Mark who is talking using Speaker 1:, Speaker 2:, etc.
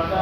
Speaker 1: ਤੇ